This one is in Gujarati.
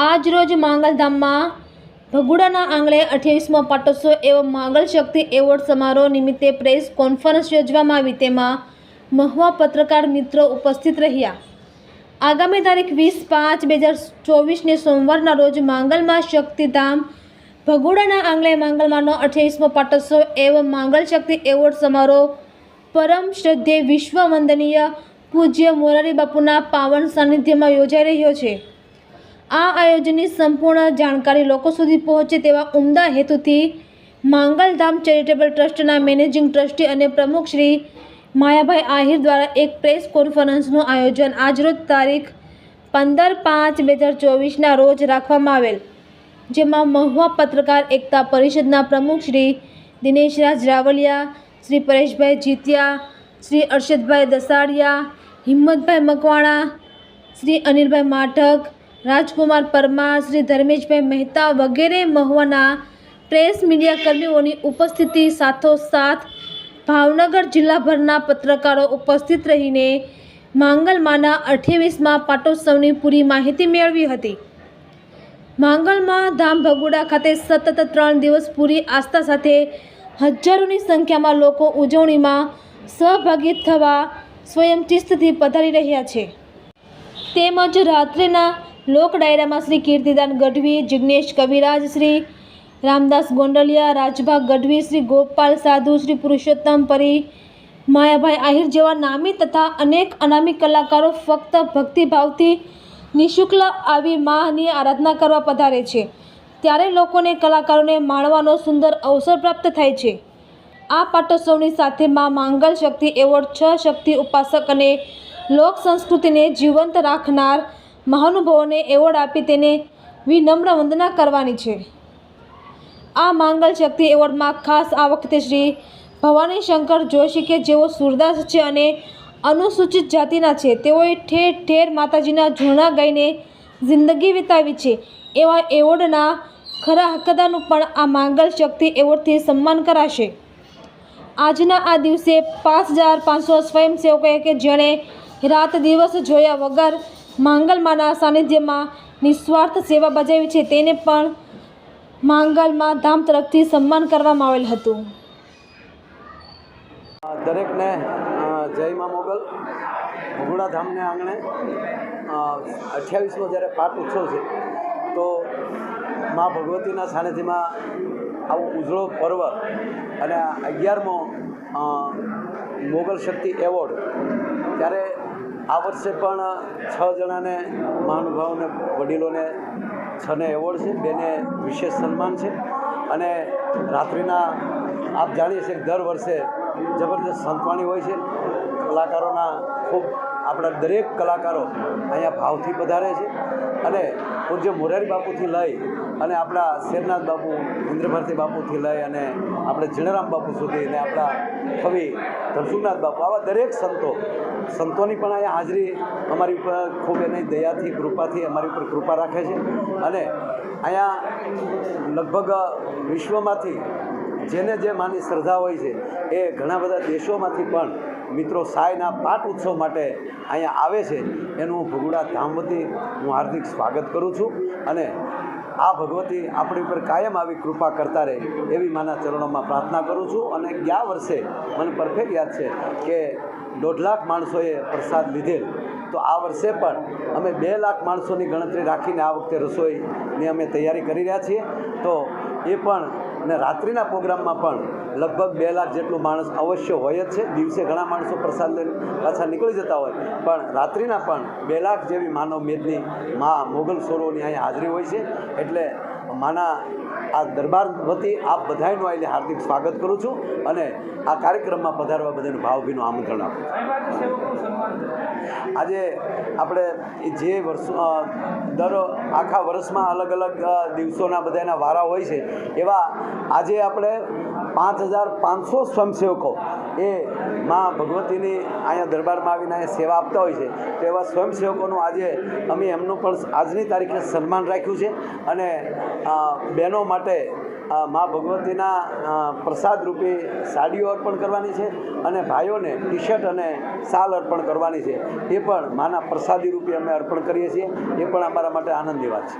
આજ રોજ માંગલધામમાં ભગુડાના આંગણે અઠ્યાવીસમો પાટોત્સવ એવો માંગલ શક્તિ એવોર્ડ સમારોહ નિમિત્તે પ્રેસ કોન્ફરન્સ યોજવામાં આવી. તેમાં મહુવા પત્રકાર મિત્રો ઉપસ્થિત રહ્યા. આગામી તારીખ વીસ પાંચ બે હજાર ચોવીસને સોમવારના રોજ માંગલમાં શક્તિધામ ભગુડાના આંગણે માંગલમાંનો અઠ્યાવીસમો પાટોત્સવ એવો માંગલ શક્તિ એવોર્ડ સમારોહ પરમ શ્રદ્ધે વિશ્વ વંદનીય પૂજ્ય મોરારી બાપુના પાવન સાનિધ્યમાં યોજાઈ રહ્યો છે. આ આયોજનની સંપૂર્ણ જાણકારી લોકો સુધી પહોંચે તેવા ઉમદા હેતુથી માંગલધામ ચેરિટેબલ ટ્રસ્ટના મેનેજિંગ ટ્રસ્ટી અને પ્રમુખ શ્રી માયાભાઈ આહિર દ્વારા એક પ્રેસ કોન્ફરન્સનું આયોજન આજરોજ તારીખ પંદર પાંચ બે હજાર ચોવીસના રોજ રાખવામાં આવેલ, જેમાં મહુવા પત્રકાર એકતા પરિષદના પ્રમુખ શ્રી દિનેશરાજ રાવલિયા, શ્રી પરેશભાઈ જીતિયા, શ્રી અરશદભાઈ દસાડિયા, હિંમતભાઈ મકવાણા, શ્રી અનિલભાઈ માઠક રાજકુમાર પરમાર, શ્રી ધર્મેશભાઈ મહેતા વગેરે મહુવાના પ્રેસ મીડિયા કર્મીઓની ઉપસ્થિતિ સાથોસાથ ભાવનગર જિલ્લાભરના પત્રકારો ઉપસ્થિત રહીને માંગલમાના અઠ્યાવીસમાં પાટોત્સવની પૂરી માહિતી મેળવી હતી. માંગલમાં ધામ ભગુડા ખાતે સતત ત્રણ દિવસ પૂરી આસ્થા સાથે હજારોની સંખ્યામાં લોકો ઉજવણીમાં સહભાગી થવા સ્વયંચિસ્તથી પધારી રહ્યા છે. તેમજ રાત્રિના લોક ડાયરામાં શ્રી કીર્તિદાન ગઢવી, જિગ્નેશ કવિરાજ, શ્રી રામદાસ ગોંડલિયા, રાજભા ગઢવી, શ્રી ગોપાલ સાધુ, શ્રી પુરુષોત્તમ પરી, માયાભાઈ આહિર જેવા નામી તથા અનેક અનામી કલાકારો ફક્ત ભક્તિભાવથી નિઃશુલ્ક આવી માની આરાધના કરવા પધારે છે. ત્યારે લોકોને કલાકારોને માણવાનો સુંદર અવસર પ્રાપ્ત થાય છે. આ પાટોત્સવની સાથે માં માંગલ શક્તિ એવોર્ડ છ શક્તિ ઉપાસક અને લોક સંસ્કૃતિને જીવંત રાખનાર મહાનુભાવોને એવોર્ડ આપી તેને વિનમ્ર વંદના કરવાની છે. આ માંગલ શક્તિ એવોર્ડમાં ખાસ આ વખતે શ્રી ભવાની શંકર જોશી કે જેઓ સુરદાસ છે અને અનુસૂચિત જાતિના છે, તેઓએ ઠેર ઠેર માતાજીના ઝૂણા ગાઈને જિંદગી વિતાવી છે. એવા એવોર્ડના ખરા હકદારનું પણ આ માંગલ શક્તિ એવોર્ડથી સન્માન કરાશે. આજના આ દિવસે પાંચ હજાર પાંચસો સ્વયંસેવકોએ કે જેણે રાત દિવસ જોયા વગર માંગલમાના સાનિધ્યમાં નિસ્વાર્થ સેવા બજાવી છે, તેને પણ માંગલમાં ધામ તરફથી સન્માન કરવામાં આવેલ હતું. દરેકને જય મા મોગલ. ભગુડા ધામને આંગણે અઠ્યાવીસમો જ્યારે પાટ ઉત્સવ છે, તો મા ભગવતીના સાનિધ્યમાં આવું ઉજળો પર્વ અને અગિયારમો મોગલ શક્તિ એવોર્ડ, ત્યારે આ વર્ષે પણ છ જણાને મહાનુભાવોને, વડીલોને છને એવોર્ડ છે, બેને વિશેષ સન્માન છે. અને રાત્રિના, આપ જાણીએ છીએ કે દર વર્ષે જબરદસ્ત સંતવાણી હોય છે. કલાકારોના ખૂબ, આપણા દરેક કલાકારો અહીંયા ભાવથી પધારે છે. અને પૂજ્ય મોરારી બાપુથી લઈ અને આપણા શેરનાથ બાપુ, ઇન્દ્રભારતી બાપુથી લઈ અને આપણે જીણરામ બાપુ સુધી અને આપણા કવિ ધનસુખનાથ બાપુ, આવા દરેક સંતો, સંતોની પણ અહીંયા હાજરી અમારી ઉપર ખૂબ એની દયાથી, કૃપાથી અમારી ઉપર કૃપા રાખે છે. અને અહીંયા લગભગ વિશ્વમાંથી જેને જે માની શ્રદ્ધા હોય છે, એ ઘણા બધા દેશોમાંથી પણ મિત્રો સાયના પાટ ઉત્સવ માટે અહીંયા આવે છે. એનું હું ભગુડા ધામ વતી હું હાર્દિક સ્વાગત કરું છું. અને આ ભગવતી આપણી ઉપર કાયમ આવી કૃપા કરતા રહે એવી માના ચરણોમાં પ્રાર્થના કરું છું અને ગયા વર્ષે મને પરફેક્ટ યાદ છે કે દોઢ લાખ માણસોએ પ્રસાદ લીધેલ. તો આ વર્ષે પણ અમે બે લાખ માણસોની ગણતરી રાખીને આ વખતે રસોઈની અમે તૈયારી કરી રહ્યા છીએ. તો એ પણ ને રાત્રિના પ્રોગ્રામમાં પણ લગભગ બે લાખ જેટલું માણસ અવશ્ય હોય જ છે. દિવસે ઘણા માણસો પ્રસાદ લઈને પાછા નીકળી જતા હોય. પણ રાત્રિના પણ બે લાખ જેવી માનવ મેદની મા મોગલ સોરોની અહીંયા હાજરી હોય છે. એટલે માના આ દરબાર વતી આપ બધાનું આવીને હાર્દિક સ્વાગત કરું છું અને આ કાર્યક્રમમાં પધારવા બધાનું ભાવભીનું આમંત્રણ આપું આજે આપણે જે વર્ષો દર આખા વર્ષમાં અલગ અલગ દિવસોના બધાના વારા હોય છે, એવા આજે આપણે પાંચ હજાર પાંચસો સ્વયંસેવકો એ માં ભગવતીની અહીંયા દરબારમાં આવીને અહીંયા સેવા આપતા હોય છે. તો એવા સ્વયંસેવકોનું આજે અમે એમનું પણ આજની તારીખે સન્માન રાખ્યું છે અને બહેનો માટે મા ભગવતીના પ્રસાદ રૂપે સાડીઓ અર્પણ કરવાની છે અને ભાઈઓને ટી શર્ટ અને શાલ અર્પણ કરવાની છે. એ પણ માના પ્રસાદી રૂપે અમે અર્પણ કરીએ છીએ. એ પણ અમારા માટે આનંદની વાત છે.